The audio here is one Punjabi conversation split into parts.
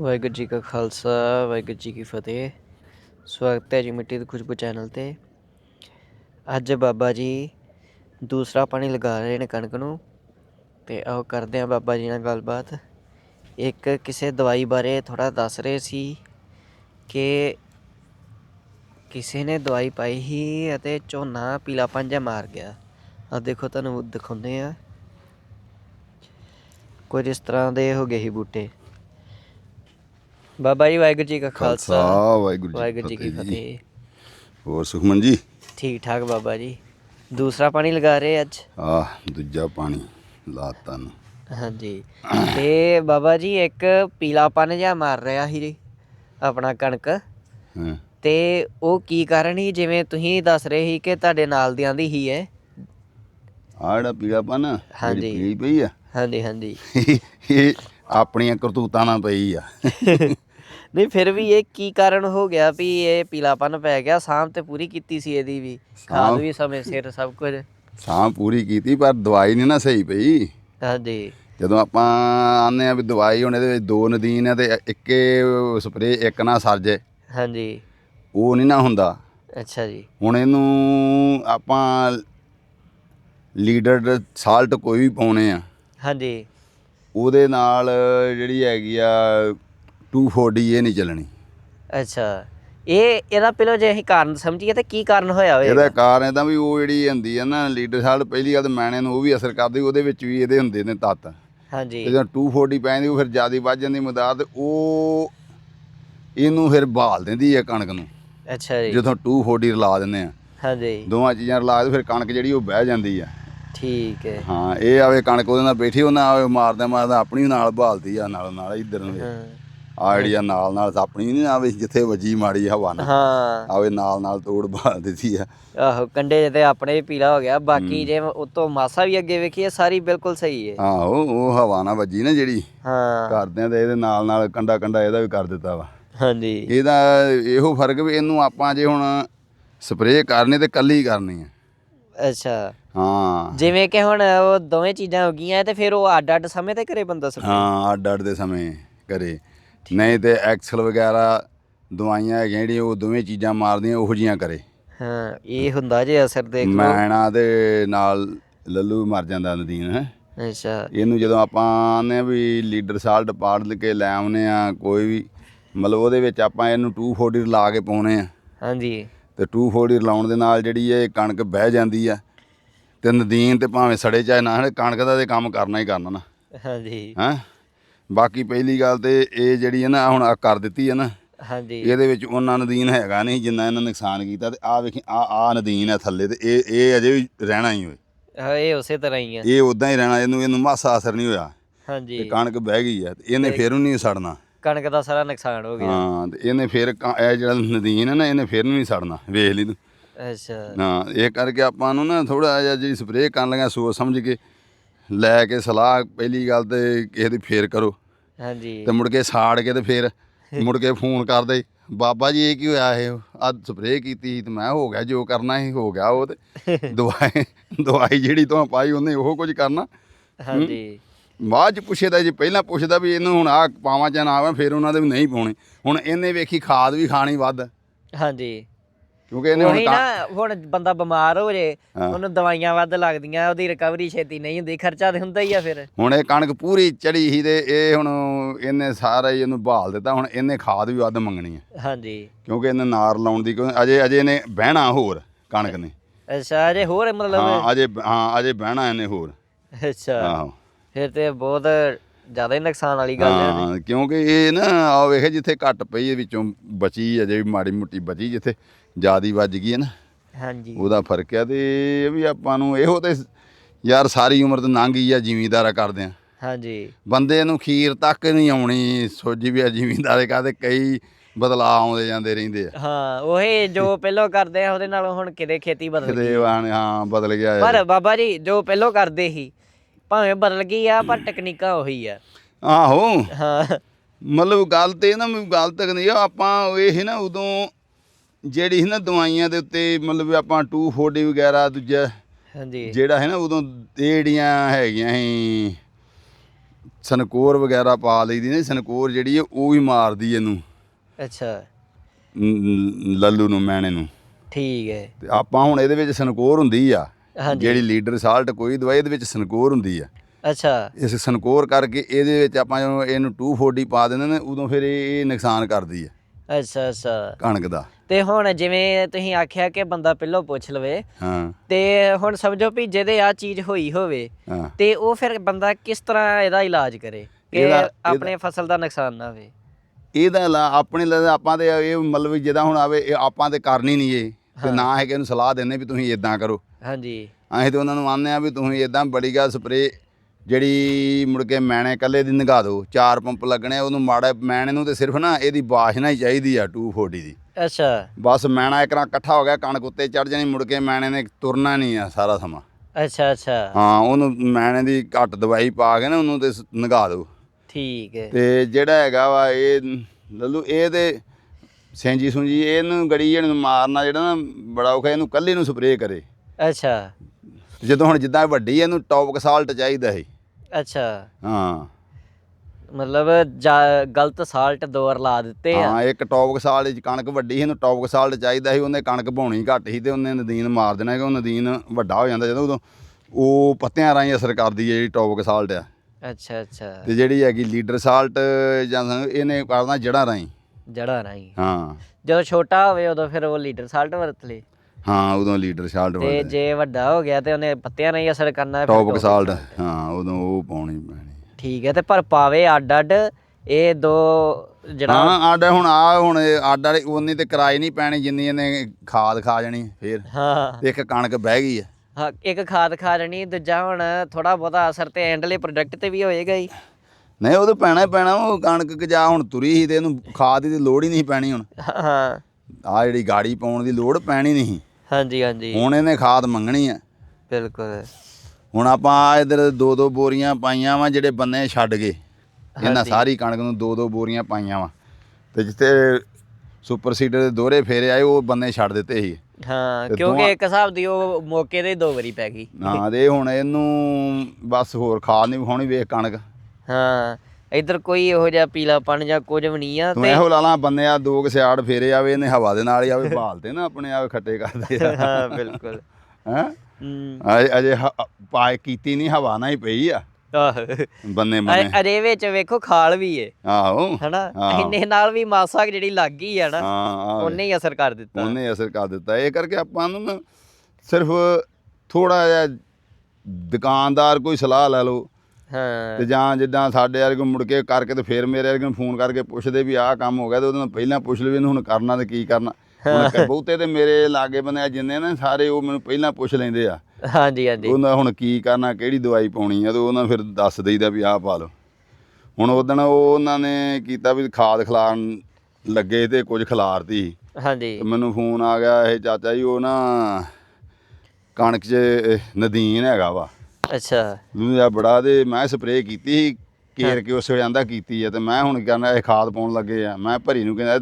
ਵਾਹਿਗੁਰੂ ਜੀ ਕਾ ਖਾਲਸਾ, ਵਾਹਿਗੁਰੂ ਜੀ ਕੀ ਫਤਿਹ। ਸਵਾਗਤ ਹੈ ਜੀ ਮਿੱਟੀ ਦੀ ਖੁਸ਼ਬੂ ਚੈਨਲ ਤੇ। ਅੱਜ ਬਾਬਾ ਜੀ ਦੂਸਰਾ ਪਾਣੀ ਲਗਾ ਰਹੇ ਨੇ ਕਣਕ ਨੂੰ। ਤੇ ਆਓ ਕਰਦੇ ਆ ਬਾਬਾ ਜੀ ਨਾਲ ਗੱਲਬਾਤ। ਇੱਕ ਕਿਸੇ ਦਵਾਈ ਬਾਰੇ ਥੋੜਾ ਦੱਸ ਰਹੇ ਸੀ ਕਿ ਕਿਸੇ ਨੇ ਦਵਾਈ ਪਾਈ ਸੀ ਅਤੇ ਝੋਨਾ ਪੀਲਾ ਪੰਜਾ ਮਾਰ ਗਿਆ। ਆ ਦੇਖੋ ਤੁਹਾਨੂੰ ਦਿਖਾਉਂਦੇ ਆ ਕੁਝ ਇਸ ਤਰ੍ਹਾਂ ਦੇ ਹੋ ਗਏ ਸੀ ਬੂਟੇ। ਬਾਬਾ ਜੀ ਵਾਹਿਗੁਰੂ ਜੀ ਕਾ ਖਾਲਸਾ ਖਾਲਸਾ। ਵਾਹਿਗੁਰੂ ਜੀ ਵਾਹਿਗੁਰੂ ਜੀ ਕੀ ਫਤਿਹ ਹੋਰ ਸੁਖਮਨ ਜੀ? ਠੀਕ ਠਾਕ ਬਾਬਾ ਜੀ। ਦੂਸਰਾ ਪਾਣੀ ਲਗਾ ਰਹੇ ਅੱਜ? ਆ ਦੂਜਾ ਪਾਣੀ ਲਾਤਾ ਨੂੰ। ਹਾਂਜੀ। ਤੇ ਬਾਬਾ ਜੀ ਇੱਕ ਪੀਲਾਪਨ ਜਿਹਾ ਮਾਰ ਰਿਹਾ ਸੀ ਜੀ ਆਪਣਾ ਕਣਕ। ਹਾਂ। ਤੇ ਉਹ ਕੀ ਕਾਰਨ ਸੀ? ਜਿਵੇਂ ਤੁਸੀਂ ਦੱਸ ਰਹੇ ਸੀ ਕਿ ਤੁਹਾਡੇ ਨਾਲ ਦਿਆਂ ਦੀ ਹੀ ਹੈ। ਆ ਜਿਹੜਾ ਪੀਲਾ ਪਨ ਹਾਂਜੀ। ਪੀਲੀ ਪਈ ਆ। ਹਾਂਜੀ ਹਾਂਜੀ। ਇਹ ਆਪਣੀਆਂ ਕਰਤੂਤਾਂ ਨਾਲ ਪਈ ਆ। ਨਹੀਂ ਫਿਰ ਵੀ ਇਹ ਕੀ ਕਾਰਨ ਹੋ ਗਿਆ ਵੀ ਇਹ ਪੀਲਾਪਨ ਪੈ ਗਿਆ? ਸਾਂਭ ਤੇ ਪੂਰੀ ਕੀਤੀ ਸੀ ਇਹਦੀ ਵੀ। ਖਾਦ ਸਾਂਭ- ਵੀ ਸਮੇਂ ਸਿਰ ਸਭ ਕੁਝ। ਸਾਂ ਪੂਰੀ ਕੀਤੀ ਪਰ ਦਵਾਈ ਨਹੀਂ ਨਾ ਸਹੀ ਪਈ। ਹਾਂਜੀ। ਜਦੋਂ ਆਪਾਂ ਆਨੇ ਆ ਵੀ ਦਵਾਈ ਹੁਣ ਇਹਦੇ ਵਿੱਚ ਦੋ ਨਦੀਨ ਆ ਤੇ ਇੱਕੇ ਸਪਰੇ ਇੱਕ ਨਾ ਸਰ ਜੇ ਹਾਂਜੀ। ਉਹ ਨਹੀਂ ਨਾ ਹੁੰਦਾ। ਅੱਛਾ ਜੀ। ਹੁਣ ਇਹਨੂੰ ਆਪਾਂ ਲੀਡਰ ਸਾਲਟ ਕੋਈ ਵੀ ਪਾਉਣੇ ਆ। ਹਾਂਜੀ। ਉਹਦੇ ਨਾਲ ਜਿਹੜੀ ਹੈਗੀ ਆ 240 ਇਹ ਨਹੀਂ ਚੱਲਣੀ। ਅੱਛਾ। ਇਹ ਇਹਦਾ ਪਹਿਲਾਂ ਜੇ ਅਸੀਂ ਕਾਰਨ ਸਮਝੀਏ ਤਾਂ ਕੀ ਕਾਰਨ ਹੋਇਆ ਹੋਵੇ ਇਹਦਾ ਕਾਰਨ ਇਹਦਾ ਵੀ ਉਹ ਜਿਹੜੀ ਹੁੰਦੀ ਆ ਨਾ ਲੀਡਰ ਸਾਲਟ ਪਹਿਲੀ ਗੱਲ ਤਾਂ ਮੈਣੇ ਨੂੰ ਉਹ ਵੀ ਅਸਰ ਕਰਦੀ ਉਹਦੇ ਵਿੱਚ ਵੀ ਇਹਦੇ ਹੁੰਦੇ ਨੇ ਤੱਤ। ਹਾਂਜੀ। ਜਦੋਂ 240 ਪੈ ਜਾਂਦੀ ਉਹ ਫਿਰ ਜ਼ਿਆਦਾ ਵੱਧ ਜਾਂਦੀ ਮਦਦ ਉਹ ਇਹਨੂੰ ਫਿਰ ਬਹਾਲ ਦਿੰਦੀ ਆ ਕਣਕ ਨੂੰ। ਅੱਛਾ ਜੀ। ਜਦੋਂ 240 ਰਲਾ ਦਿੰਦੇ ਆ। ਹਾਂਜੀ। ਦੋਵਾਂ ਚੀਜ਼ਾਂ ਰਲਾ ਦੇ ਫਿਰ ਕਣਕ ਜਿਹੜੀ ਉਹ ਬਹਿ ਜਾਂਦੀ ਆ। ਠੀਕ ਹੈ। ਹਾਂ ਇਹ ਆਵੇ ਕਣਕ ਉਹਦੇ ਨਾਲ ਬੈਠੀ ਉਹ ਨਾਲ ਆਵੇ ਮਾਰਦਾ ਮਾਰਦਾ ਆਪਣੀ ਨਾਲ ਬਹਾਲਦੀ ਆ ਨਾਲ ਨਾਲ ਇੱਧਰ ਨੂੰ। ਹਾਂ ਆ ਜਿਹੜੀ ਆ ਨਾਲ ਨਾਲ ਆਪਣੀ ਨਹੀਂ ਆਵੇ ਜਿੱਥੇ ਵੱਜੀ ਮਾੜੀ ਹਵਾ ਨਾਲ। ਹਾਂ। ਆਵੇ ਨਾਲ ਨਾਲ ਤੋੜ ਬਹਾਲ ਦਿੱਤੀ ਆ। ਆਹੋ ਕੰਡੇ ਤੇ ਆਪਣੇ ਵੀ ਪੀਲਾ ਹੋ ਗਿਆ। ਬਾਕੀ ਜੇ ਉਤੋਂ ਮਾਸਾ ਵੀ ਅੱਗੇ ਵੇਖੀਏ ਸਾਰੀ ਬਿਲਕੁਲ ਸਹੀ ਹੈ ਆਹੋ ਉਹ ਹਵਾ ਨਾਲ ਵੱਜੀ ਨਾ ਜਿਹੜੀ। ਹਾਂ। ਕਰਦੇ ਆ ਤੇ ਇਹਦੇ ਨਾਲ ਨਾਲ ਕੰਡਾ ਕੰਡਾ ਇਹਦਾ ਵੀ ਕਰ ਦਿੱਤਾ ਵਾ। ਹਾਂਜੀ। ਇਹਦਾ ਇਹੋ ਫ਼ਰਕ ਵੀ ਇਹਨੂੰ ਆਪਾਂ ਜੇ ਹੁਣ ਸਪਰੇਅ ਕਰਨੀ ਤੇ ਕੱਲੀ ਕਰਨੀ ਆ। ਅੱਛਾ। ਹਾਂ। ਜਿਵੇਂ ਕਿ ਹੁਣ ਉਹ ਦੋਵੇਂ ਚੀਜ਼ਾਂ ਹੋ ਗਈਆਂ ਤੇ ਫਿਰ ਉਹ ਅੱਡ ਅੱਡ ਸਮੇਂ ਤੇ ਕਰੇ ਬੰਦਾ ਸਭ ਹਾਂ ਅੱਡ ਅੱਡ ਦੇ ਸਮੇਂ ਕਰੇ ਨਹੀਂ ਤੇ ਐਕਸਲ ਵਗੈਰਾ ਦਵਾਈਆਂ ਹੈਗੀਆਂ ਜਿਹੜੀਆਂ ਉਹ ਦੋਵੇਂ ਚੀਜ਼ਾਂ ਮਾਰਦੀਆਂ ਉਹੋ ਜੀਆਂ ਕਰੇ। ਹਾਂ ਇਹ ਹੁੰਦਾ ਜੇ ਅਸਰ ਦੇਖ ਲਓ। ਮੈਣਾ ਦੇ ਨਾਲ ਲੱਲੂ ਮਰ ਜਾਂਦਾ ਨਦੀਨ ਹੈ। ਅੱਛਾ। ਇਹਨੂੰ ਜਦੋਂ ਆਪਾਂ ਆਨੇ ਵੀ ਲੀਡਰ ਸਾਲਟ ਪਾੜ ਕੇ ਲੈ ਆਉਨੇ ਆ ਕੋਈ ਵੀ ਮਤਲਬ ਉਹਦੇ ਵਿੱਚ ਆਪਾਂ ਇਹਨੂੰ 240 ਲਾ ਕੇ ਪਾਉਣੇ ਆ ਹਾਂਜੀ। ਤੇ 240 ਲਾਉਣ ਦੇ ਨਾਲ ਜਿਹੜੀ ਇਹ ਕਣਕ ਬਹਿ ਜਾਂਦੀ ਆ ਤੇ ਨਦੀਨ ਤੇ ਭਾਵੇਂ ਸੜੇ ਚਾਹੇ ਨਾ ਕਣਕ ਦਾ ਤੇ ਕੰਮ ਕਰਨਾ ਹੀ ਕਰਨਾ ਨਾ। ਹਾਂਜੀ। ਹੈਂ? ਬਾਕੀ ਪਹਿਲੀ ਗੱਲ ਤੇ ਇਹ ਜਿਹੜੀ ਹੈ ਨਾ ਹੁਣ ਆਹ ਕਰ ਦਿੱਤੀ ਹੈ ਨਾ ਹਾਂਜੀ। ਇਹਦੇ ਵਿੱਚ ਉਹਨਾਂ ਨਦੀਨ ਹੈਗਾ ਨਹੀਂ ਜਿੰਨਾ ਇਹਨਾਂ ਨੁਕਸਾਨ ਕੀਤਾ ਤੇ ਆ ਵੇਖੀ ਆ ਆ ਨਦੀਨ ਹੈ ਥੱਲੇ ਤੇ ਇਹ ਇਹ ਅਜੇ ਵੀ ਰਹਿਣਾ ਹੀ ਹੋਏ। ਹਾਂ ਇਹ ਉਸੇ ਤਰ੍ਹਾਂ ਹੀ ਆ। ਇਹ ਉਦਾਂ ਹੀ ਰਹਿਣਾ ਇਹਨੂੰ ਇਹਨੂੰ ਮਾਸਾ ਅਸਰ ਨਹੀਂ ਹੋਇਆ। ਤੇ ਹਾਂਜੀ ਕਣਕ ਬਹਿ ਗਈ ਹੈ ਤੇ ਇਹਨੇ ਫਿਰ ਨਹੀਂ ਸੜਨਾ। ਕਣਕ ਦਾ ਸਾਰਾ ਨੁਕਸਾਨ ਹੋ ਗਿਆ। ਹਾਂ ਤੇ ਇਹਨੇ ਫਿਰ ਕ- ਇਹ ਜਿਹੜਾ ਨਦੀਨ ਹੈ ਨਾ ਇਹਨੇ ਫਿਰ ਨਹੀਂ ਸੜਨਾ ਵੇਖ ਲਈ ਤੂੰ। ਅੱਛਾ। ਹਾਂ ਇਹ ਕਰਕੇ ਆਪਾਂ ਨੂੰ ਨਾ ਥੋੜਾ ਜਿਹਾ ਜਿਹੜੀ ਸਪਰੇਅ ਕਰਨ ਲੱਗਾ ਸੋਚ ਸਮਝ ਕੇ ਲੈ ਕੇ ਸਲਾਹ ਪਹਿਲੀ ਗੱਲ ਤੇ ਕਿਸੇ ਦੀ ਫੇਰ ਕਰੋ। ਹਾਂਜੀ। ਤੇ ਮੁੜ ਕੇ ਸਾੜ ਕੇ ਤੇ ਫੇਰ ਮੁੜ ਕੇ ਫੋਨ ਕਰਦੇ ਬਾਬਾ ਜੀ ਇਹ ਕੀ ਹੋਇਆ ਇਹ ਆ ਸਪਰੇਅ ਕੀਤੀ ਸੀ ਤੇ ਮੈਂ ਹੋ ਗਿਆ ਜੋ ਕਰਨਾ ਸੀ ਹੋ ਗਿਆ ਉਹ ਤੇ। ਦਵਾਈ ਦਵਾਈ ਜਿਹੜੀ ਤੋਂ ਪਾਈ ਉਹਨੇ ਉਹ ਕੁਝ ਕਰਨਾ। ਹਾਂਜੀ। ਬਾਅਦ ਚ ਪੁੱਛਦਾ ਜੀ ਪਹਿਲਾਂ ਪੁੱਛਦਾ ਵੀ ਇਹਨੂੰ ਹੁਣ ਆ ਪਾਵਾਂ ਜਾਂ ਨਾ ਆਵਾਂ ਫਿਰ ਉਹਨਾਂ ਦੇ ਵੀ ਨਹੀਂ ਪਾਉਣੇ। ਹੁਣ ਇਹਨੇ ਵੇਖੀ ਖਾਦ ਵੀ ਖਾਣੀ ਵੱਧ। ਹਾਂਜੀ। ਕਿਉਂਕਿ ਇਹਨੇ ਹੁਣ ਉਹੀ ਨਾ ਹੁਣ ਬੰਦਾ ਬਿਮਾਰ ਹੋ ਜੇ ਹਾਂ। ਉਹਨੂੰ ਦਵਾਈਆਂ ਵੱਧ ਲੱਗਦੀਆਂ ਉਹਦੀ ਰਿਕਵਰੀ ਛੇਤੀ ਨਹੀਂ ਹੁੰਦੀ ਖਰਚਾ ਤੇ ਹੁੰਦਾ ਹੀ ਆ ਫਿਰ। ਹੁਣ ਇਹ ਕਣਕ ਪੂਰੀ ਚੜੀ ਸੀ ਤੇ ਇਹ ਹੁਣ ਇਹਨੇ ਸਾਰਾ ਹੀ ਇਹਨੂੰ ਬਹਾਲ ਦਿੱਤਾ ਹੁਣ ਇਹਨੇ ਖਾਦ ਵੀ ਵੱਧ ਮੰਗਣੀ ਹੈ ਹਾਂਜੀ। ਕਿਉਂਕਿ ਇਹਨੇ ਨਾਰ ਲਾਉਣ ਦੀ ਕਿਉਂ ਅਜੇ ਅਜੇ ਇਹਨੇ ਬਹਿਣਾ ਹੋਰ ਕਣਕ ਨੇ। ਅੱਛਾ ਜੇ ਹੋਰ ਮਤਲਬ ਹਾਂ ਅਜੇ ਹਾਂ ਅਜੇ ਬਹਿਣਾ ਇਹਨੇ ਹੋਰ। ਅੱਛਾ। ਆਹੋ। ਫਿਰ ਤੇ ਬਹੁਤ ਜ਼ਿਆਦਾ ਹੀ ਨੁਕਸਾਨ ਵਾਲੀ ਗੱਲ ਹੈ ਹਾਂ ਕਿਉਂਕਿ ਇਹ ਨਾ ਆ ਵੇਖੇ ਜਿੱਥੇ ਘੱਟ ਪਈ ਇਹ ਵਿੱਚੋਂ ਬਚੀ ਅਜੇ ਵੀ ਮਾੜੀ ਮੁੱਟੀ ਬਚੀ ਜਿੱਥੇ ਜਿਆਦੀ ਵੱਜ ਗਈ ਹੈ ਨਾ। ਹਾਂਜੀ। ਉਹਦਾ ਫ਼ਰਕ ਆ ਤੇ ਇਹ ਵੀ ਆਪਾਂ ਨੂੰ ਇਹੋ ਤੇ ਯਾਰ ਸਾਰੀ ਉਮਰ ਤਾਂ ਲੰਘ ਗਈ ਆ ਜ਼ਿਮੀਂਦਾਰਾ ਕਰਦੇ ਆ। ਹਾਂਜੀ। ਬੰਦੇ ਨੂੰ ਖੀਰ ਤੱਕ ਨਹੀਂ ਆਉਣੀ ਸੋਝੀ ਵੀ ਆ ਜ਼ਿਮੀਂਦਾਰੇ ਕਾਦੇ ਕਈ ਬਦਲਾਅ ਆਉਂਦੇ ਜਾਂਦੇ ਰਹਿੰਦੇ ਆ। ਹਾਂ ਉਹੀ ਜੋ ਪਹਿਲਾਂ ਕਰਦੇ ਆ ਉਹਦੇ ਨਾਲੋਂ ਹੁਣ ਕਿਤੇ ਖੇਤੀ ਬਦਲ ਗਈ। ਕਿਤੇ ਹਾਂ ਬਦਲ ਗਿਆ। ਪਰ ਬਾਬਾ ਜੀ ਜੋ ਪਹਿਲਾਂ ਕਰਦੇ ਸੀ ਭਾਵੇਂ ਬਦਲ ਗਈ ਆ ਪਰ ਟੈਕਨੀਕਾਂ ਉਹੀ ਆ। ਆਹੋ। ਹਾਂ। ਮਤਲਬ ਗੱਲ ਤੇ ਨਾ ਗੱਲ ਤੱਕ ਨਹੀਂ ਆਪਾਂ ਇਹ ਨਾ ਉਦੋਂ ਜਿਹੜੀ ਨਾ ਦਵਾਈਆਂ ਦੇ ਉੱਤੇ ਮਤਲਬ ਆਪਾਂ 240 ਵਗੈਰਾ ਦੂਜਾ ਹਾਂਜੀ। ਜਿਹੜਾ ਹੈ ਨਾ ਉਦੋਂ ਜਿਹੜੀਆਂ ਹੈਗੀਆਂ ਸੀ। ਸਨਕੋਰ ਵਗੈਰਾ ਪਾ ਲਈਦੀ ਨੇ ਸਨਕੋਰ ਜਿਹੜੀ ਹੈ ਉਹ ਵੀ ਮਾਰਦੀ ਇਹਨੂੰ। ਅੱਛਾ। ਲੱਲੂ ਨੂੰ ਮੈਣੇ ਨੂੰ। ਠੀਕ ਹੈ। ਤੇ ਆਪਾਂ ਹੁਣ ਇਹਦੇ ਵਿੱਚ ਸਨਕੋਰ ਹੁੰਦੀ ਆ। ਹਾਂਜੀ। ਜਿਹੜੀ ਲੀਡਰ ਸਾਲਟ ਕੋਈ ਦਵਾਈ ਇਹਦੇ ਵਿੱਚ ਸਨਕੋਰ ਹੁੰਦੀ ਆ। ਅੱਛਾ। ਇਸ ਸਨਕੋਰ ਕਰਕੇ ਇਹਦੇ ਵਿੱਚ ਆਪਾਂ ਜਦੋਂ ਇਹਨੂੰ 240 ਪਾ ਦਿੰਦੇ ਨੇ ਉਦੋਂ ਫਿਰ ਇਹ ਨੁਕਸਾਨ ਕਰਦੀ ਆ। ਅੱਛਾ ਅੱਛਾ। ਕਣਕ ਦਾ। ਤੇ ਹੁਣ ਜਿਵੇਂ ਤੁਸੀਂ ਆਖਿਆ ਕਿ ਬੰਦਾ ਪਹਿਲਾਂ ਪੁੱਛ ਲਵੇ ਹਾਂ। ਤੇ ਹੁਣ ਸਮਝੋ ਵੀ ਜਿਹਦੇ ਆ ਚੀਜ਼ ਹੋਈ ਹੋਵੇ ਹਾਂ। ਤੇ ਉਹ ਫਿਰ ਬੰਦਾ ਕਿਸ ਤਰ੍ਹਾਂ ਇਹਦਾ ਇਲਾਜ ਕਰੇ ਕਿ ਇਹਦਾ- ਆਪਣੇ ਫਸਲ ਦਾ ਨੁਕਸਾਨ ਨਾ ਹੋਵੇ? ਇਹਦਾ ਲਾ ਆਪਣੇ ਲਈ ਆਪਾਂ ਤੇ ਇਹ ਮਤਲਬ ਵੀ ਜਿਹਦਾ ਹੁਣ ਆਵੇ ਇਹ ਆਪਾਂ ਤੇ ਕਰਨੀ ਨਹੀਂ ਇਹ। ਤੇ ਨਾ ਹੈ ਕਿ ਇਹਨੂੰ ਸਲਾਹ ਦਿੰਦੇ ਵੀ ਤੁਸੀਂ ਇਦਾਂ ਕਰੋ। ਹਾਂਜੀ। ਅਸੀਂ ਤੇ ਉਹਨਾਂ ਨੂੰ ਆਨੇ ਆ ਵੀ ਤੁਸੀਂ ਇਦਾਂ ਬੜੀ ਗਾ ਸਪਰੇ ਜਿਹੜੀ ਮੁੜ ਕੇ ਮੈਣੇ ਕੱਲੇ ਦੀ ਨਿਗਾ ਦਿਓ ਚਾਰ ਪੰਪ ਲੱਗਣੇ ਉਹਨੂੰ ਮਾੜਾ ਮੈਣੇ ਨੂੰ ਤੇ ਸਿਰਫ ਨਾ ਇਹਦੀ ਬਾਸ਼ਨਾ ਹੀ ਚਾਹੀਦੀ ਆ 240 ਦੀ। ਅੱਛਾ। ਬਸ ਮੈਣਾ ਇੱਕ ਨਾ ਇਕੱਠਾ ਹੋ ਗਿਆ ਕਣਕ ਉੱਤੇ ਚੜ ਜਾਣੀ ਮੁੜ ਕੇ ਮੈਣੇ ਨੇ ਤੁਰਨਾ ਨਹੀਂ ਆ ਸਾਰਾ ਸਮਾਂ। ਅੱਛਾ ਅੱਛਾ। ਹਾਂ ਉਹਨੂੰ ਮੈਣੇ ਦੀ ਘੱਟ ਦਵਾਈ ਪਾ ਕੇ ਨਾ ਉਹਨੂੰ ਤੇ ਨਿਗਾ ਦਿਓ। ਠੀਕ ਹੈ। ਤੇ ਜਿਹੜਾ ਹੈਗਾ ਵਾ ਇਹ ਲੱਲੂ ਇਹ ਤੇ ਸੈਂਜੀ ਸੁੰਜੀ ਇਹਨੂੰ ਗੜੀ ਜਿਹਨੂੰ ਮਾਰਨਾ ਜਿਹੜਾ ਨਾ ਬੜਾ ਔਖਾ ਇਹਨੂੰ ਕੱਲੀ ਨੂੰ ਸਪਰੇਅ ਕਰੇ। ਅੱਛਾ। ਜਦੋਂ ਹੁਣ ਜਿੱਦਾਂ ਇਹ ਵੱਡੀ ਹੈ, ਇਹਨੂੰ ਟੌਪਕ ਸਾਲਟ ਚਾਹੀਦਾ ਹੈ ਅੱਛਾ। ਹਾਂ। ਮਤਲਬ ਜਾ- ਗਲਤ ਸਾਲਟ ਦੋਰ ਲਾ ਦਿੱਤੇ ਆ। ਹਾਂ ਇੱਕ ਟੌਪਕ ਸਾਲਟ ਵਿੱਚ ਕਣਕ ਵੱਡੀ ਸੀ ਇਹਨੂੰ ਟੌਪਕ ਸਾਲਟ ਚਾਹੀਦਾ ਸੀ। ਉਹਨੇ ਕਣਕ ਪਾਉਣੀ ਘੱਟ ਸੀ ਤੇ ਉਹਨੇ ਨਦੀਨ ਮਾਰ ਦੇਣਾ ਕਿ ਉਹ ਨਦੀਨ ਵੱਡਾ ਹੋ ਜਾਂਦਾ। ਜਦੋਂ ਉਦੋਂ ਉਹ ਪੱਤਿਆਂ ਰਾਹੀਂ ਅਸਰ ਕਰਦੀ ਹੈ ਜਿਹੜੀ ਟੌਪਕ ਸਾਲਟ ਆ। ਅੱਛਾ ਅੱਛਾ। ਤੇ ਜਿਹੜੀ ਹੈਗੀ ਲੀਡਰ ਸਾਲਟ ਜਾਂ ਸਾਨੂੰ ਇਹਨੇ ਕਰਨਾ ਜੜ੍ਹਾਂ ਰਾਹੀਂ। ਜੜਾ ਨਹੀਂ ਹਾਂ। ਜਦੋਂ ਛੋਟਾ ਹੋਵੇ ਉਦੋਂ ਫਿਰ ਉਹ ਲੀਟਰ ਸਾਲਟ ਵਰਤ ਲੇ ਹਾਂ ਉਦੋਂ ਲੀਡਰ ਸਾਲਟ ਤੇ ਜੇ ਵੱਡਾ ਹੋ ਗਿਆ ਤੇ ਉਹਨੇ ਪੱਤਿਆਂ ਨਾਲ ਹੀ ਅਸਰ ਕਰਨਾ ਫਿਰ ਟੌਪਕ top ਸਾਲਟ ਹਾਂ ਉਦੋਂ ਉਹ ਪਾਉਣੀ ਪੈਣੀ। ਠੀਕ ਹੈ ਤੇ ਪਰ ਪਾਵੇ ਅੱਡ ਅੱਡ ਇਹ ਦੋ ਜਿਹੜਾ ਹਾਂ ਆਡਾ ਹੁਣ ਆ ਹੁਣ ਆਡਾ ਵਾਲੀ ਉਨੀ ਤੇ ਕਿਰਾਏ ਨਹੀਂ ਪੈਣੀ ਜਿੰਨੀ ਇਹਨੇ ਖਾਦ ਖਾ ਜਾਣੀ ਫੇਰ। ਹਾਂ। ਤੇ ਇੱਕ ਕਣਕ ਬਹਿ ਗਈ ਆ ਹਾਂ ਇੱਕ ਖਾਦ ਖਾ ਲੈਣੀ ਦੂਜਾ ਹੁਣ ਥੋੜਾ ਬਹੁਤਾ ਅਸਰ ਤੇ ਐਂਡਲੇ ਪ੍ਰੋਡਕਟ ਤੇ ਵੀ ਹੋਏਗਾ ਹੀ। ਨਹੀਂ ਉਹ ਤਾਂ ਪੈਣਾ ਹੀ ਪੈਣਾ ਉਹ ਕਣਕ ਗਜਾ ਹੁਣ ਤੁਰੀ ਸੀ ਤੇ ਇਹਨੂੰ ਖਾਦ ਦੀ ਲੋੜ ਹੀ ਨਹੀਂ ਪੈਣੀ ਹੁਣ। ਹਾਂ। ਆ ਜਿਹੜੀ ਗਾੜੀ ਪਾਉਣ ਦੀ ਲੋੜ ਪੈਣੀ ਨਹੀਂ। ਹਾਂਜੀ ਹਾਂਜੀ। ਹੁਣ ਇਹਨੇ ਖਾਦ ਮੰਗਣੀ ਆ ਬਿਲਕੁਲ। ਹੁਣ ਆਪਾਂ ਇਧਰ ਦੋ ਦੋ ਬੋਰੀਆਂ ਪਾਈਆਂ ਵਾ ਜਿਹੜੇ ਬੰਨੇ ਛੱਡ ਗਏ। ਇਹਨਾਂ। ਸਾਰੀ ਕਣਕ ਨੂੰ ਦੋ ਦੋ ਬੋਰੀਆਂ ਪਾਈਆਂ ਵਾ। ਤੇ ਜਿੱਥੇ ਸੁਪਰ ਸੀਡਰ ਦੇ ਦੋਹਰੇ ਫੇਰੇ ਆਏ ਉਹ ਬੰਨੇ ਛੱਡ ਦਿੱਤੇ ਸੀ। ਹਾਂ ਕਿਉਂਕਿ ਇੱਕ ਹਿਸਾਬ ਦੀ ਉਹ ਮੌਕੇ ਤੇ ਹੀ ਦੋ ਵਾਰੀ ਪੈ ਗਈ। ਹਾਂ ਤੇ ਹੁਣ ਇਹਨੂੰ ਬਸ ਹੋਰ ਖਾਦ ਨਹੀਂ ਵਿਖਾਉਣੀ ਵੇਖ ਕਣਕ। ਹਾਂ। ਇੱਧਰ ਕੋਈ ਇਹੋ ਜਿਹਾ ਪੀਲਾਪਣ ਜਾਂ ਕੁਝ ਵੀ ਨਹੀਂ ਆ ਤੂੰ ਤੇ ਇਹੋ ਲਾਲਾ ਬੰਨੇ ਆ ਦੋ ਕੁ ਸਿਆੜ ਫੇਰੇ ਆਵੇ ਇਹਨੇ ਹਵਾ ਦੇ ਨਾਲ ਹੀ ਆਵੇ ਭਾਲਦੇ ਨਾ ਆਪਣੇ ਆਵੇ ਖੱਟੇ ਕਰਦੇ ਆ। ਹਾਂ ਬਿਲਕੁਲ। ਹੈ? ਅਜੇ ਅਜੇ ਹ- ਪਾਏ ਕੀਤੀ ਨਹੀਂ ਹਵਾ ਨਾਲ ਹੀ ਪਈ ਆ। ਆਹ। ਬੰਨੇ ਅਰੇ- ਅਰੇ ਵਿੱਚ ਵੇਖੋ ਖਾਲ ਵੀ ਏ। ਆਹੋ। ਹਨਾ? ਹਾਂ। ਇੰਨੇ ਨਾਲ ਵੀ ਮਾਸਾ ਕੁ ਜਿਹੜੀ ਲੱਗ ਗਈ ਆ ਨਾ ਉਹਨੇ ਹੀ ਅਸਰ ਕਰ ਦਿੱਤਾ। ਉਹਨੇ ਅਸਰ ਕਰ ਦਿੱਤਾ। ਇਹ ਕਰਕੇ ਆਪਾਂ ਨੂੰ ਨਾ ਸਿਰਫ ਥੋੜਾ ਜਿਹਾ ਦੁਕਾਨਦਾਰ ਕੋਈ ਸਲਾਹ ਲੈ ਲਓ। ਹਾਂ। ਤੇ ਜਾਂ ਜਿੱਦਾਂ ਸਾਡੇ ਵਰਗੇ ਮੁੜ ਕੇ ਕਰਕੇ ਤੇ ਫੇਰ ਮੇਰੇ ਵਰਗੇ ਨੂੰ ਫੋਨ ਕਰਕੇ ਪੁੱਛਦੇ ਵੀ ਆਹ ਕੰਮ ਹੋ ਗਿਆ ਤੇ ਉਹਦੇ ਨਾਲ ਪਹਿਲਾਂ ਪੁੱਛ ਲਵੇ ਇਹਨੂੰ ਹੁਣ ਕਰਨਾ ਤੇ ਕੀ ਕਰਨਾ। ਹੁਣ ਬਹੁਤੇ ਤੇ ਮੇਰੇ ਲਾਗੇ ਬੰਦੇ ਆ ਜਿੰਨੇ ਨੇ ਸਾਰੇ ਉਹ ਮੈਨੂੰ ਪਹਿਲਾਂ ਪੁੱਛ ਲੈਂਦੇ ਆ। ਹਾਂਜੀ ਹਾਂਜੀ। ਉਹਨਾਂ ਹੁਣ ਕੀ ਕਰਨਾ ਕਿਹੜੀ ਦਵਾਈ ਪਾਉਣੀ ਆ ਤੇ ਉਹਨਾਂ ਫਿਰ ਦੱਸ ਦੇਈਦਾ ਵੀ ਆਹ ਪਾ ਲਓ। ਹੁਣ ਉਦਣ ਉਹ ਉਹਨਾਂ ਨੇ ਕੀਤਾ ਵੀ ਖਾਦ ਖਿਲਾਰਨ ਲੱਗੇ ਤੇ ਕੁਝ ਖਿਲਾਰਤੀ। ਹਾਂਜੀ। ਮੈਨੂੰ ਫੋਨ ਆ ਗਿਆ ਇਹ ਚਾਚਾ ਜੀ ਉਹ ਨਾ ਕਣਕ 'ਚ ਨਦੀਨ ਹੈਗਾ ਵਾ। ਅੱਛਾ। ਉਹਨੂੰ ਆ ਬੜਾ ਤੇ ਮੈਂ ਸਪਰੇਅ ਕੀਤੀ ਸੀ ਕੇਰ ਕੇ ਉਸ ਵੇਲੇ ਆਂਦਾ ਕੀਤੀ ਆ ਤੇ ਮੈਂ ਹੁਣ ਕਹਿੰਦਾ ਇਹ ਖਾਦ ਪਾਉਣ ਲੱਗੇ ਆ। ਮੈਂ ਭਰੀ ਨੂੰ ਕਹਿੰਦਾ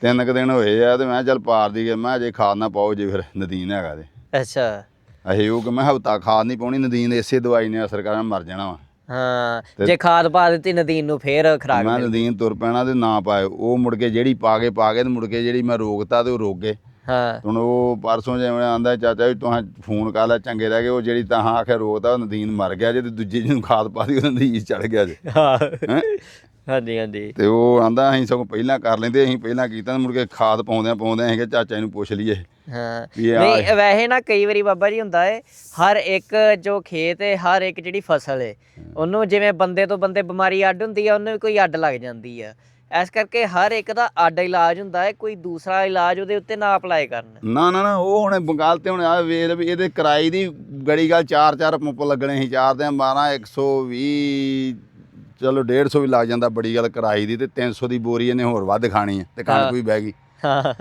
ਤਿੰਨ ਕੁ ਦਿਨ ਹੋਏ ਆ ਤੇ ਮੈਂ ਚੱਲ ਪਾਰ ਦੀ ਗਿਆ। ਮੈਂ ਜੇ ਖਾਦ ਨਾ ਪਾਓ ਜੇ ਫਿਰ ਨਦੀਨ ਹੈਗਾ ਤੇ। ਅੱਛਾ। ਅਹੇ ਉਹ ਕਿ ਮੈਂ ਹਫਤਾ ਖਾਦ ਨਹੀਂ ਪਾਉਣੀ ਨਦੀਨ ਇਸੇ ਦਵਾਈ ਨੇ ਅਸਰ ਕਰਨਾ ਮਰ ਜਾਣਾ ਵਾ। ਹਾਂ ਜੇ ਖਾਦ ਪਾ ਦਿੱਤੀ ਨਦੀਨ ਨੂੰ ਫੇਰ ਖਰਾਕ ਮੈਂ ਨਦੀਨ ਤੁਰ ਪੈਣਾ ਤੇ ਨਾ ਪਾਏ ਉਹ ਮੁੜ ਕੇ ਜਿਹੜੀ ਪਾ ਕੇ ਪਾ ਕੇ ਤੇ ਮੁੜ ਕੇ ਜਿਹੜੀ ਮੈਂ ਰੋਕਤਾ ਤੇ ਉਹ ਰੋਕ ਗਏ। ਹਾਂ। ਹੁਣ ਉਹ ਪਰਸੋਂ ਜਿਵੇਂ ਆਂਦਾ ਚਾਚਾ ਵੀ ਤੁਹਾਂ ਫੋਨ ਕਰ ਲੈ ਚੰਗੇ ਰਹਿ ਗਏ। ਉਹ ਜਿਹੜੀ ਤਾਂ ਆਖਿਆ ਰੋਕਤਾ ਉਹ ਨਦੀਨ ਮਰ ਗਿਆ ਜੇ ਤੇ ਦੂਜੀ ਜਿਹਨੂੰ ਖਾਦ ਪਾ ਦੀ ਉਹ ਨਦੀਨ ਚੜ ਗਿਆ ਜੇ। ਹਾਂ। ਹੈਂ? ਹਾਂਜੀ ਹਾਂਜੀ। ਤੇ ਉਹ ਆਂਦਾ ਅਸੀਂ ਸਗੋਂ ਪਹਿਲਾਂ ਕਰ ਲੈਂਦੇ ਅਸੀਂ ਪਹਿਲਾਂ ਕੀਤਾ ਮੁੜ ਕੇ ਖਾਦ ਪਾਉਂਦਿਆਂ ਪਾਉਂਦਿਆਂ ਅਸੀਂ ਕਿ ਚਾਚਾ ਨੂੰ ਪੁੱਛ ਲਈਏ। ਹਾਂ। ਨਹੀਂ ਵੈਸੇ ਨਾ ਕਈ ਵਾਰੀ ਬਾਬਾ ਜੀ ਹੁੰਦਾ ਏ ਹਰ ਇੱਕ ਜੋ ਖੇਤ ਏ ਹਰ ਇੱਕ ਜਿਹੜੀ ਫਸਲ ਏ ਉਹਨੂੰ ਜਿਵੇਂ ਬੰਦੇ ਤੋਂ ਬੰਦੇ ਬਿਮਾਰੀ ਅੱਡ ਹੁੰਦੀ ਆ ਉਹਨੂੰ ਵੀ ਕੋਈ ਅੱਡ ਲੱਗ ਜਾਂਦੀ ਆ। ਇਸ ਕਰਕੇ ਹਰ ਇੱਕ ਦਾ ਅੱਡ ਇਲਾਜ ਹੁੰਦਾ ਏ ਕੋਈ ਦੂਸਰਾ ਇਲਾਜ ਉਹਦੇ ਉੱਤੇ ਨਾ ਅਪਲਾਈ ਕਰਨ। ਨਾ ਨਾ ਨਾ ਉਹ ਹੁਣ ਬੰਗਾਲ ਤੇ ਹੁਣ ਆ ਵੇਖ ਵੀ ਇਹਦੇ ਕਿਰਾਏ ਦੀ ਗੜੀ ਗੱਲ ਚਾਰ ਚਾਰ ਪੰਪ ਲੱਗਣੇ ਸੀ ਚਾਰ ਤੇ 12 120 ਚਲੋ 150 ਵੀ ਲੱਗ ਜਾਂਦਾ ਬੜੀ ਗੱਲ ਕਿਰਾਏ ਦੀ ਤੇ 300 ਦੀ ਬੋਰੀ ਇਹਨੇ ਹੋਰ ਵੱਧ ਖਾਣੀ ਹੈ ਤੇ ਕਣਕ ਵੀ ਬਹਿ ਗਈ। ਹਾਂ।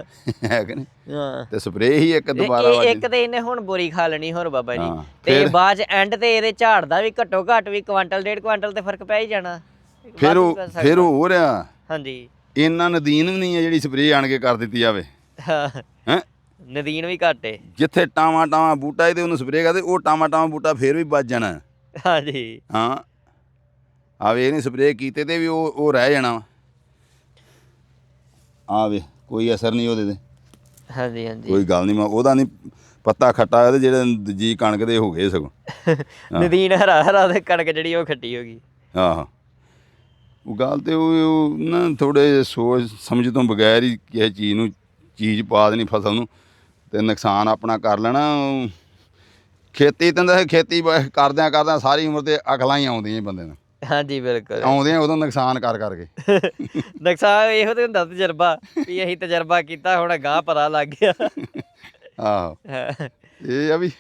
ਹੈ ਕਿ ਨਹੀਂ? ਹਾਂ। ਤੇ ਸਪਰੇਅ ਹੀ ਇੱਕ ਦੁਬਾਰਾ ਵੱਜ ਇੱਕ ਤੇ ਇਹਨੇ ਹੁਣ ਬੋਰੀ ਖਾ ਲੈਣੀ ਹੋਰ ਬਾਬਾ ਜੀ। ਹਾਂ, ਤੇ? ਬਾਅਦ ਚ ਐਂਡ ਤੇ ਇਹਦੇ ਝਾੜ ਦਾ ਵੀ ਘੱਟੋ ਘੱਟ ਵੀ ਕੁਆਂਟਲ ਡੇਢ ਕੁਆਂਟਲ ਤੇ ਫ਼ਰਕ ਪੈ ਹੀ ਜਾਣਾ। ਫਿਰ ਉਹ। ਫਿਰ ਉਹ ਹੋ ਰਿਹਾ। ਹਾਂਜੀ। ਇੰਨਾ ਨਦੀਨ ਵੀ ਨਹੀਂ ਹੈ ਜਿਹੜੀ ਸਪਰੇਅ ਆਣ ਕੇ ਕਰ ਦਿੱਤੀ ਜਾਵੇ। ਹਾਂ। ਨਦੀਨ ਵੀ ਘੱਟ ਏ। ਜਿੱਥੇ ਟਾਵਾਂ ਟਾਵਾਂ ਬੂਟਾ ਇਹਦੇ ਉਹਨੂੰ ਸਪਰੇਅ ਕਰਦੇ ਉਹ ਟਾਵਾਂ ਟਾਵਾਂ ਬੂਟਾ ਫੇਰ ਵੀ ਵੱਜ ਜਾਣਾ। ਹਾਂਜੀ। ਹਾਂ। ਆ ਵੇ ਨਹੀਂ ਸਪਰੇਅ ਕੀਤੇ ਤੇ ਵੀ ਉਹ ਉਹ ਰਹਿ ਜਾਣਾ ਆ ਵੇ ਕੋਈ ਅਸਰ ਨਹੀਂ ਉਹਦੇ ਤੇ। ਹਾਂਜੀ ਹਾਂਜੀ। ਕੋਈ ਗੱਲ ਨਹੀਂ ਮੈਂ ਉਹਦਾ ਨਹੀਂ ਪੱਤਾ ਖੱਟਾ ਇਹਦੇ ਜਿਹੜੇ ਦੂਜੀ ਕਣਕ ਦੇ ਹੋ ਗਏ ਸਗੋਂ। ਨਦੀਨ ਹਰਾ ਹਰਾ ਤੇ ਕਣਕ ਜਿਹੜੀ ਉਹ ਖੱਟੀ ਹੋ ਗਈ। ਆਹ। ਉਹ ਗੱਲ ਤੇ ਉਹ ਉਹ ਨਾ ਥੋੜੇ ਸੋਚ ਸਮਝ ਤੋਂ ਬਗੈਰ ਹੀ ਕਿਸੇ ਚੀਜ਼ ਨੂੰ ਚੀਜ਼ ਪਾ ਦੇਣੀ ਫਸਲ ਨੂੰ ਤੇ ਨੁਕਸਾਨ ਆਪਣਾ ਕਰ ਲੈਣਾ। ਖੇਤੀ ਤਾਂ ਦਾ ਖੇਤੀ ਬ- ਕਰਦਿਆਂ ਕਰਦਿਆਂ ਸਾਰੀ ਉਮਰ ਤੇ ਅਕਲਾਂ ਹੀ ਆਉਂਦੀਆਂ ਬੰਦੇ ਨੂੰ। ਹਾਂਜੀ ਬਿਲਕੁਲ। ਆਉਂਦੀਆਂ ਉਦੋਂ ਨੁਕਸਾਨ ਕਰ ਕਰਕੇ ਨੁਕਸਾਨ ਇਹੋ ਤੇ ਹੁੰਦਾ ਤਜਰਬਾ ਵੀ ਅਸੀਂ ਤਜਰਬਾ ਕੀਤਾ ਹੁਣ ਗਾਂ ਪਤਾ ਲੱਗ ਗਿਆ। ਆਹੋ। ਹਾਂ, ਇਹ ਆ ਵੀ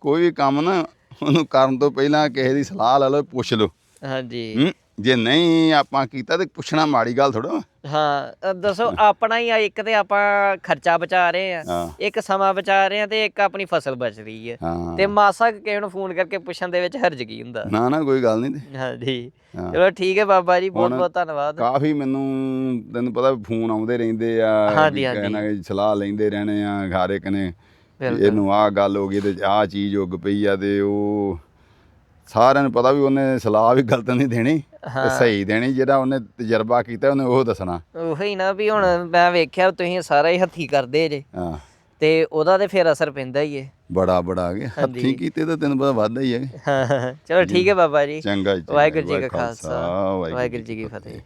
ਕੋਈ ਵੀ ਕੰਮ ਨਾ ਉਹਨੂੰ ਕਰਨ ਤੋਂ ਪਹਿਲਾਂ ਕਿਸੇ ਦੀ ਸਲਾਹ ਲੈ ਲਓ ਪੁੱਛ ਲਓ। ਹਾਂਜੀ। ਹੂੰ? ਜੇ ਨਹੀਂ ਆਪਾਂ ਕੀਤਾ ਤੇ ਪੁੱਛਣਾ ਮਾੜੀ ਗੱਲ ਥੋੜਾ ਹਾਂ ਅ, ਦੱਸੋ ਆਪਣਾ ਹੀ ਆ ਇੱਕ ਤੇ ਆਪਾਂ ਖਰਚਾ ਬਚਾ ਰਹੇ ਆ ਹਾਂ। ਇੱਕ ਸਮਾਂ ਬਚਾ ਰਹੇ ਆ ਤੇ ਇੱਕ ਆਪਣੀ ਫਸਲ ਬਚ ਰਹੀ ਹੈ ਹਾਂ। ਤੇ ਮਾਸਾ ਕੁ ਕਿਸੇ ਨੂੰ ਫੋਨ ਕਰਕੇ ਪੁੱਛਣ ਦੇ ਵਿੱਚ ਹਰਜ ਕੀ ਹੁੰਦਾ? ਨਾ ਨਾ ਕੋਈ ਗੱਲ ਨਹੀਂ ਤੇ। ਹਾਂਜੀ ਹਾਂ। ਚਲੋ ਠੀਕ ਹੈ ਬਾਬਾ ਜੀ ਬਹੁਤ ਹੁਣ ਬਹੁਤ ਧੰਨਵਾਦ। ਕਾਫੀ ਮੈਨੂੰ ਤੈਨੂੰ ਪਤਾ ਫੋਨ ਆਉਂਦੇ ਰਹਿੰਦੇ ਆ ਹਾਂਜੀ, ਵੀ ਹਾਂਜੀ। ਕਹਿਣਾ ਕਿ ਸਲਾਹ ਲੈਂਦੇ ਰਹਿਣੇ ਆ ਘਰ ਇੱਕ ਨੇ। ਵੀ ਬਿਲਕੁਲ। ਇਹਨੂੰ ਆਹ ਗੱਲ ਹੋ ਗਈ ਤੇ ਆਹ ਚੀਜ਼ ਉੱਗ ਪਈ ਆ ਤੇ ਉਹ ਸਾਰਿਆਂ ਨੂੰ ਪਤਾ ਵੀ ਉਹਨੇ ਸਲਾਹ ਵੀ ਗਲਤ ਨਹੀਂ ਦੇਣੀ। ਤੇ ਸਹੀ ਦੇਣੀ ਜਿਹੜਾ ਉਹਨੇ ਤਜਰਬਾ ਕੀਤਾ ਉਹਨੇ ਉਹ ਦੱਸਣਾ। ਉਹੀ ਨਾ ਵੀ ਹੁਣ ਮੈਂ ਵੇਖਿਆ ਤੁਸੀਂ ਸਾਰਾ ਹੀ ਹੱਥੀ ਕਰਦੇ ਜੇ। ਹਾਂ। ਤੇ ਉਹਦਾ ਤੇ ਫਿਰ ਅਸਰ ਪੈਂਦਾ ਹੀ ਹੈ ਬੜਾ ਬੜਾ ਆ ਗਿਆ ਹੱਥੀਂ ਕੀਤੇ ਤਾਂ ਤੈਨੂੰ ਪਤਾ ਵੱਧਦਾ ਹੀ ਹੈ ਚਲੋ ਠੀਕ ਹੈ ਬਾਬਾ ਜੀ। ਚੰਗਾ ਜੀ ਚੰਗਾ ਵਾਹਿਗੁਰੂ ਜੀ ਕਾ ਖਾਲਸਾ। ਵਾਹਿਗੁਰੂ ਜੀ ਕੀ ਫਤਿਹ।